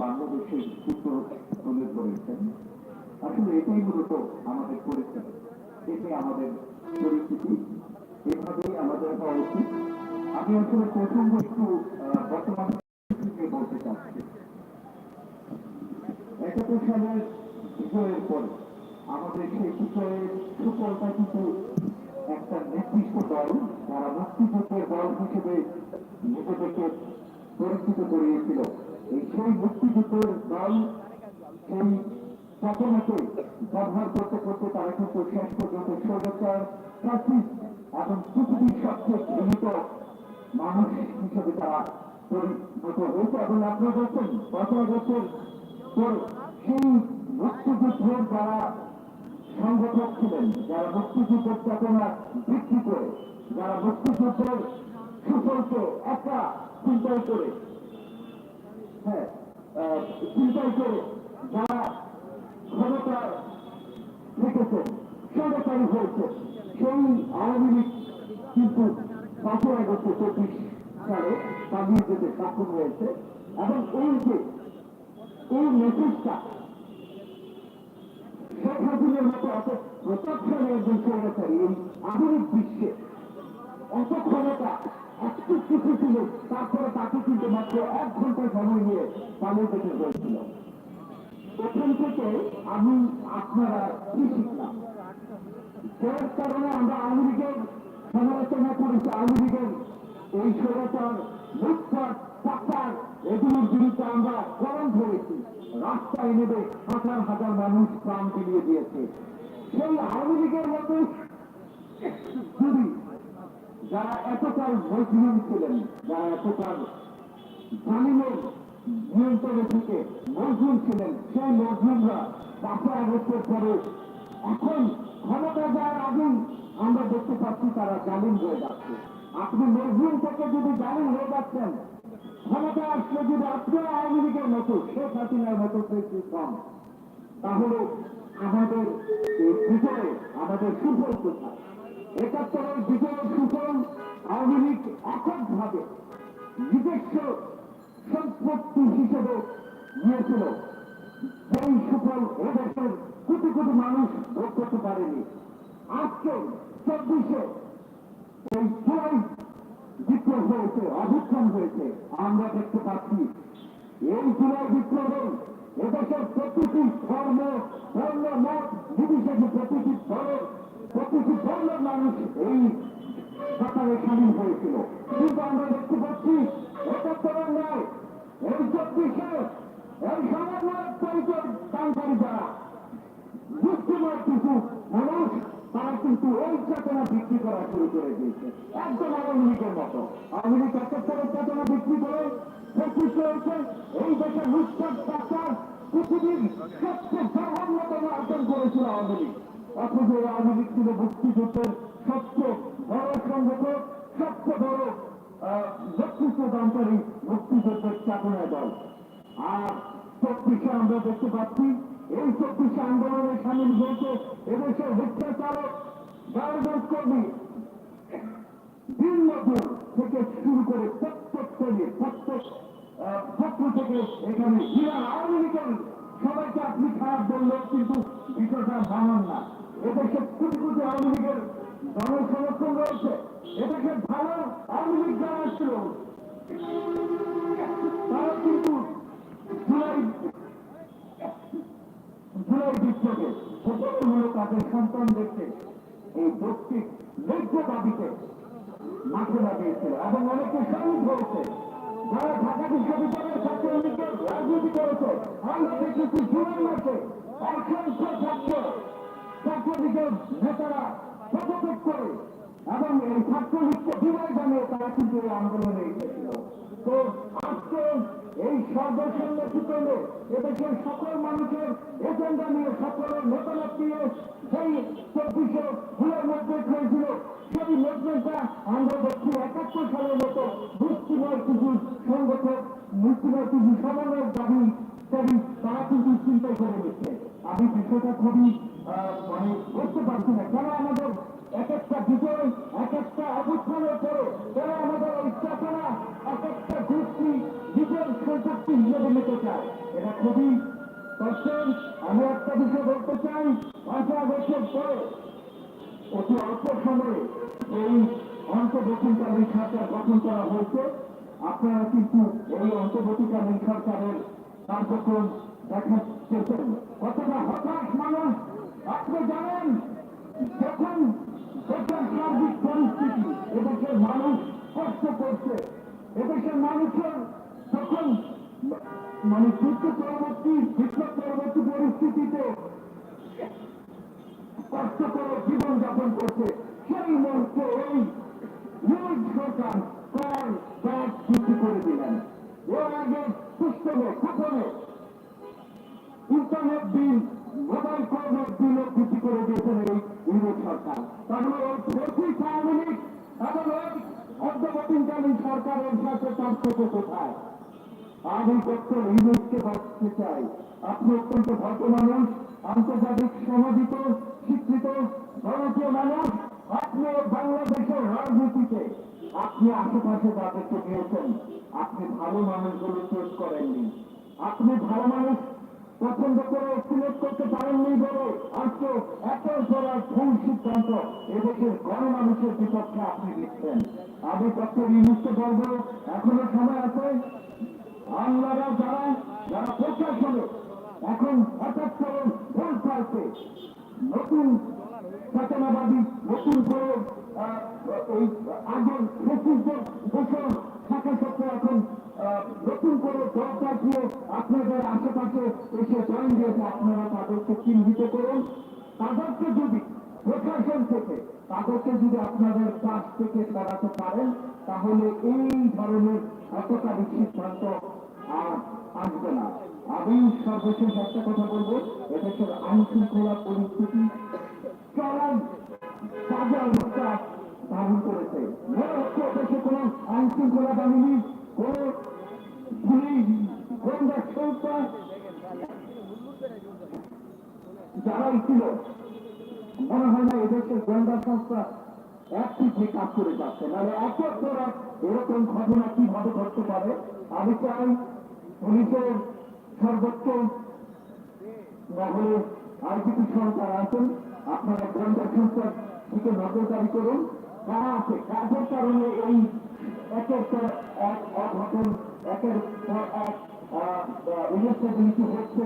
বাংলাদেশের চিত্র তুলে ধরেছেন আসলে এটাই মূলত আমাদের পরিস্থিতি এটাই আমাদের পরিস্থিতি এভাবেই আমাদের হওয়া উচিত আমি আসলে প্রথম একটু বর্তমান পরিস্থিতি নিয়ে বলতে চাচ্ছি একাত্তর পর আমাদের সেই বিজয়ের সুফলটা কিন্তু একটা নির্দিষ্ট দল যারা মুক্তিযুদ্ধের দল হিসেবে নিজেদেরকে পরিচিত করিয়েছিল এই সেই মুক্তিযুদ্ধের দল সেই প্রথমতে ব্যবহার করতে করতে তারা কিন্তু শেষ পর্যন্ত ফ্যাসিস্ট এবং পৃথিবীর সবচেয়ে ঘৃণিত মানুষ হিসেবে তারা এবং আপনারা বলছেন পনেরো বছর পর সেই মুক্তিযুদ্ধের যারা সংগঠক ছিলেন যারা মুক্তিযুদ্ধের চেতনা বৃদ্ধি করে যারা মুক্তিযুদ্ধের সুফলকে একা চিন্তাই করে হ্যাঁ আহ, চিন্তাই করে যারা ক্ষমতা থেকেছেন স্বৈরাচারী হয়েছে সেই আওয়ামী লীগ কিন্তু পাঁচই আগস্ট চব্বিশ সালে পালিয়ে যেতে সক্ষম হয়েছে এবং এই যে এই মেসেজটা শেখ হাসিনার মতো এত প্রতাপশালী একজন স্বৈরাচারী এই আধুনিক বিশ্বে এত ক্ষমতা একটু কিছু ছিল, তারপরে তাকে কিন্তু মাত্র এক ঘণ্টা সময় নিয়ে পালিয়ে যেতে হয়েছিল। এখান থেকে আমি আপনারা কি শিখলাম? যার কারণে আমরা লীগের সমালোচনা করেছি লীগের এই স্বৈরাচার লুটপাট পাচার এগুলোর বিরুদ্ধে আমরা গরম ধরেছি। রাস্তায় নেবে হাজার হাজার মানুষ প্রাণ বিলিয়ে দিয়েছে। সেই আওয়ামী লীগের মতো যদি যারা এতকাল মজলুম ছিলেন, যারা এতকাল জালিমের নিয়ন্ত্রণে থেকে মজলুম ছিলেন, সেই মজলুমরা পাঁচই আগস্টের পরে এখন ক্ষমতা যাওয়ার আগেই আমরা দেখতে পাচ্ছি তারা জালিম হয়ে যাচ্ছে। আপনি মজলুম থেকে যদি জালিম হয়ে যাচ্ছেন, ক্ষমতা আসলে যদি আপনার আওয়ামী লীগের মতো, শেখ হাসিনার মতো হন, তাহলে আমাদের বিজয়ে আমাদের সুফল কোথায়? একাত্তরের বিজয়ের সুফল আওয়ামী লীগ এককভাবে নিজস্ব সম্পত্তি হিসেবে নিয়েছিল। সেই সুফল এদেশের কোটি কোটি মানুষ ভোগ করতে পারেনি। আজকে চব্বিশে এই জুলাই বিপ্লব হয়েছে অভ্যুত্থান হয়েছে আমরা দেখতে পাচ্ছি এই জুলাই বিপ্লবে এদেশের প্রতিটি ধর্ম বর্ণ মত নির্বিশেষে প্রতিটি দলের প্রতিটি বর্ণের মানুষ এই ব্যাপারে সামিল হয়েছিল কিন্তু আমরা দেখতে পাচ্ছি একাত্তরের নয় এই চব্বিশে এই সামান্য পরিচয় দানকারী যারা মুসলিমের কিছু মানুষ কিন্তু এই চেতনা বিক্রি করা শুরু করে দিয়েছে। একদম আওয়ামী লীগের মতো। আওয়ামী লীগ একাত্তরের চেতনা বিক্রি করে প্রকৃত হয়েছে। এই দেশে লুটপাট, পাচার পৃথিবীর সবচেয়ে জঘন্যতম অর্জন করেছিল আওয়ামী লীগ। অথচ এই আওয়ামী লীগ ছিল মুক্তিযুদ্ধের সবচেয়ে বড় সংগঠক সবচেয়ে বড় নেতৃত্ব দানকারী মুক্তিযুদ্ধের চেতনায় দল। আর চব্বিশে আমরা দেখতে পাচ্ছি, এই চব্বিশে আন্দোলনে সামিল হয়েছে এদেশের হত্যা দিন থেকে শুরু করে প্রত্যেক থেকে এখানে আওয়ামী লীগের সবাইকে আপনি খারাপ বললেও কিন্তু বিষয়টা মানান না। এদেশে কোটি কোটি আওয়ামী লীগের জনসমর্থন রয়েছে। এদেশে ভালো আওয়ামী লীগ যারা ছিল, তারা কিন্তু জুলাই জুলাই বিপ্লবে প্রতিমূলক তাদের সন্তানদেরকে এই যৌক্তিক ন্যায্য দাবিতে মাঠে লাগিয়েছিল এবং অনেকে শহীদ হয়েছে যারা ঢাকা বিশ্ববিদ্যালয়ের ছাত্রলীগকে রাজনীতি করেছে আমরা দেখেছি জুলাই মাসে অসংখ্য ছাত্র ছাত্রলীগের নেতারা পদত্যাগ করে এবং এই ছাত্রলীগকে বিদায় জানিয়ে তারা কিন্তু এই আন্দোলনে এসেছিল। তো আজকে এই সর্বসম্মতিক্রমে এদেশের সকল মানুষের এজেন্ডা নিয়ে সকলের মতামত সেই চব্বিশে ভুলের মধ্যে হয়েছিল। সেই মুভমেন্টটা আমরা দেখছি একাত্তর সালের মতো মুক্তিময় কিছু সংগঠক মুক্তিবাদী মুসলমানের দাবি দাবি তারা কিন্তু চিন্তা করে নিচ্ছে। আমি বিষয়টা খুবই মানে করতে পারছি না। কেন আমাদের এক একটা বিজয়, এক একটা অবস্থানের পরে কেন আমাদের এই চেতনা, এক একটা গোষ্ঠী নিজের সম্পত্তি হিসেবে নিতে চায়? এটা খুবই কষ্টের আমি একটা বিষয় বলতে চাই, পাঁচ বছর পরে, অতি অল্প সময়ে এই অন্তর্বর্তীকালীন সরকার গঠন করা হয়েছে। আপনারা কিন্তু এই অন্তর্বর্তীকালীন সরকারের কার্যক্রম দেখার চেষ্টা কতটা হতাশ মানুষ, আপনি জানেন, যখন দেশের সার্বিক পরিস্থিতি, এদেশের মানুষ কষ্ট করছে, এদেশের মানুষের যখন মানে যুদ্ধ পরবর্তী বিপ্লব পরবর্তী পরিস্থিতিতে কষ্ট করে জীবন যাপন করছে। সেই মুহূর্তে এই নিউজ সরকার কর ব্যাগ বৃদ্ধি করে দিলেন। এর আগে পুস্তকে কুপনে ইন্টারনেট বিল, মোবাইল ফোনের বিলও বৃদ্ধি করে দিয়েছেন এই ইউরোপ সরকার। তাহলে ওই প্রতি আওয়ামী এবং ওই অর্ধবর্তীকালীন সরকারের সাথে পার্থক্য কোথায়? ডক্টর ইউনুসকে বাঁচতে চাই। আপনি অত্যন্ত ভদ্র মানুষ, আন্তর্জাতিক সমাজিত, শিক্ষিত, ভারতীয় মানুষ, আপনি বাংলাদেশের রাজনীতিতে। আপনি আশেপাশে তাদেরকে নিয়েছেন আপনি ভালো মানুষগুলো চোখ করেননি। আপনি ভালো মানুষ পছন্দ করে সিলেক্ট করতে পারেননি বলে আজকে একের পর ভুল সিদ্ধান্ত এদেশের গণমানুষের বিপক্ষে আপনি দিচ্ছেন আমি ডক্টর ইউনুসকে বলব, এখনও সময় আছে? আপনারা যারা যারা প্রশাসনে এখন হঠাৎ করে ভুল পাল্টে নতুন চেতনাবাদী নতুন করে এই আগের ফেসিসদের দেশের থাকা সত্ত্বেও এখন নতুন করে দরকার দিয়ে আপনাদের আশেপাশে এসে জয়েন দিয়েছে আপনারা তাদেরকে চিহ্নিত করুন। তাদেরকে যদি প্রশাসন থেকে, তাদেরকে যদি আপনাদের কাছ থেকে সরাতে পারেন, তাহলে এই ধরনের হতকারী সিদ্ধান্ত আর আসবে না। আমি সর্বশেষ একটা কথা বলব এদেশের আইন শৃঙ্খলা পরিস্থিতি চরম বাজে অবস্থা ধারণ করেছে। মনে হচ্ছে এদেশে কোন আইন শৃঙ্খলা বাহিনী, কোন পুলিশ গোয়েন্দা সংস্থা। যারাই ছিল মনে হয় না এদেশের গোয়েন্দা সংস্থা একটি যে কাজ করে যাচ্ছে। মানে একের পর এরকম ঘটনা কীভাবে ঘটতে পারে? আমি চাই পুলিশের সর্বোচ্চ মহলে আইজিপি সরকার আছেন, আপনারা গোয়েন্দা সংস্থার দিকে নজরদারি করুন। কারা আছে কাজের কারণে এই একের পর এক অঘটন, একের পর এক ইলেকট্রিবিলিটি হচ্ছে।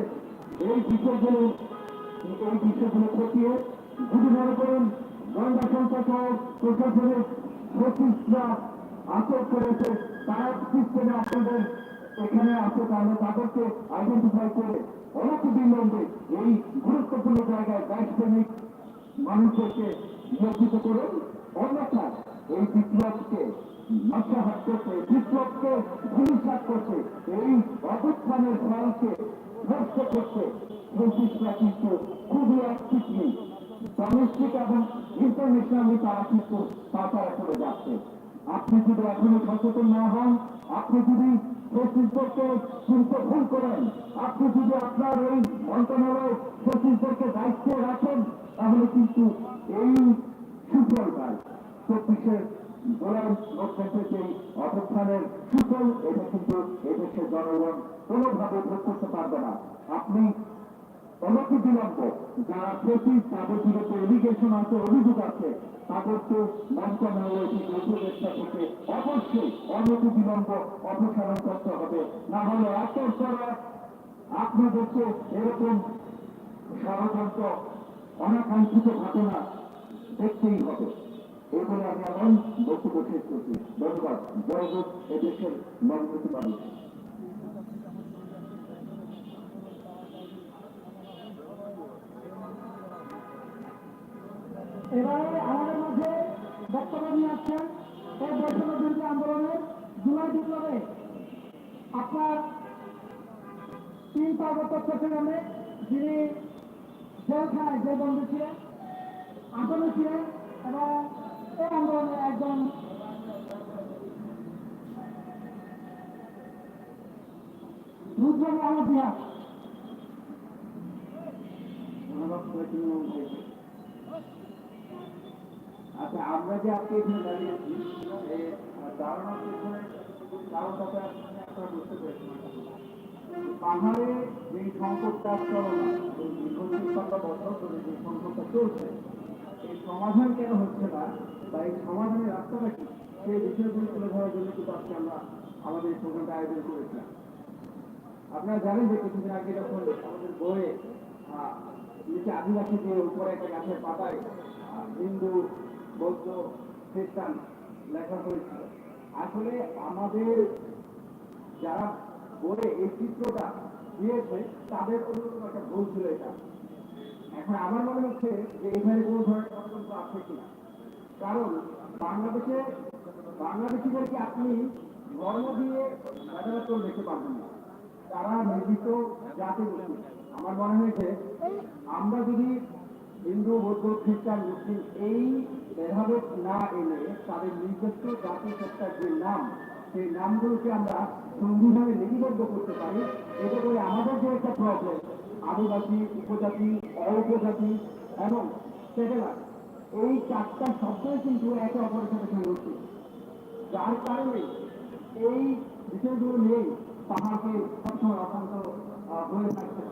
এই বিষয়গুলো এই বিষয়গুলো খতিয়ে মনে করেন গোয়েন্দা সহ প্রশাসনের সচিবরা আটক করেছে তারা সিস্টেমে আপনাদের এখানে আছে তাহলে তাদেরকে আইডেন্টিফাই করে অনেক বিলম্বে এই গুরুত্বপূর্ণ জায়গায় দেশপ্রেমিক মানুষদেরকে নিয়োজিত করুন। অন্যথা এই বিপ্লবকে নস্যাহাত করতে বিপ্লবকে ভূমিসাত করতে, এই অবস্থানের ফলকে নষ্ট করতে, ব্রিটিশরা কিন্তু খুবই অ্যাক্টিভলি ডোমেস্টিক এবং ইন্টারন্যাশনালি তারা কিন্তু পাতারা করে যাচ্ছে আপনি যদি এখনও সচেতন না হন, আপনি যদি সচিবদেরকে চিন্তা ভুল করেন, আপনি যদি আপনার এই মন্ত্রণালয় সচিবদেরকে দায়িত্বে রাখেন, তাহলে কিন্তু এই সুফল পায়। চব্বিশের গোলাম লোকতন্ত্রের যে অবস্থানের সুফল, এটা কিন্তু এদেশের জনগণ কোনোভাবে ভোগ করতে পারবে না। আপনি অনতি বিলম্ব যারা তাদের বিরুদ্ধে এলিগেশন আছে, অভিযোগ আছে তাদেরকে মন্ত্রণালয় থেকে উপদেষ্টা থেকে অবশ্যই অনতি বিলম্ব অপসারণ করতে হবে। না হলে এত এক আপনাদেরকে এরকম ষড়যন্ত্র, অনাকাঙ্ক্ষিত ঘটনা দেখতেই হবে। এই বলে আমি আমার বক্তব্য শেষ করছি। ধন্যবাদ। জয় হোক এদেশের মন্ত্রী মানুষ বক্তব্য নিয়ে আসছেন এই বৈষম্য বিরোধী আন্দোলনের জুলাই বিপ্লবে আপনার তিন পার্বত্য চট্টগ্রামে যিনি জেলখানায় যে বন্ধু ছিলেন আসামি ছিলেন এবং এই আন্দোলনের একজন রুদ্রবী আমার ইতিহাস ধন্যবাদ। আমরা যে আজকে এখানে দাঁড়িয়েছি এই দাঁড়ানোর পেছনে কারণটা তো আপনি আপনারা বুঝতে পেরেছেন পাহাড়ে যে সংকটটা চলমান এই বছর ধরে যে সংকটটা চলছে, এই সমাধান কেন হচ্ছে না বা এই সমাধানের রাস্তাটা কি সেই বিষয়গুলো তুলে ধরার জন্য কিন্তু আজকে আমরা আমাদের এই প্রোগ্রামটা আয়োজন করেছিলাম। আপনারা জানেন যে কিছুদিন আগে যখন আমাদের বইয়ে নিচে আদিবাসীদের উপরে একটা গাছের পাতায় হিন্দু বৌদ্ধ খ্রিস্টান লেখা হয়েছিল। আসলে আমাদের যারা বইয়ে এই চিত্রটা দিয়েছে, তাদের অন্যতম একটা ভুল ছিল এটা। এখন আমার মনে হচ্ছে যে এখানে কোনো ধরনের ষড়যন্ত্র আছে কিনা। কারণ বাংলাদেশে বাংলাদেশিদেরকে আপনি ধর্ম দিয়ে করে দেখতে পারবেন না? তারা নির্দিষ্ট জাতি গোষ্ঠী আমার মনে হয়েছে আমরা যদি হিন্দু, বৌদ্ধ, খ্রিস্টান, মুসলিম এই ভেদাভেদ না এনে তাদের নির্দিষ্ট জাতি সত্তার যে নাম, সেই নামগুলোকে আমরা সংবিধানে লিপিবদ্ধ করতে পারি। এতে করে আমাদের যে একটা প্রবলেম আদিবাসী, উপজাতি অউপজাতি এবং সেটেলার এই চারটা শব্দই কিন্তু একে অপরের সাথে সংরক্ষিত যার কারণে এই বিষয়গুলো নিয়েই তাহাকে সবসময় অশান্ত হয়ে থাকতে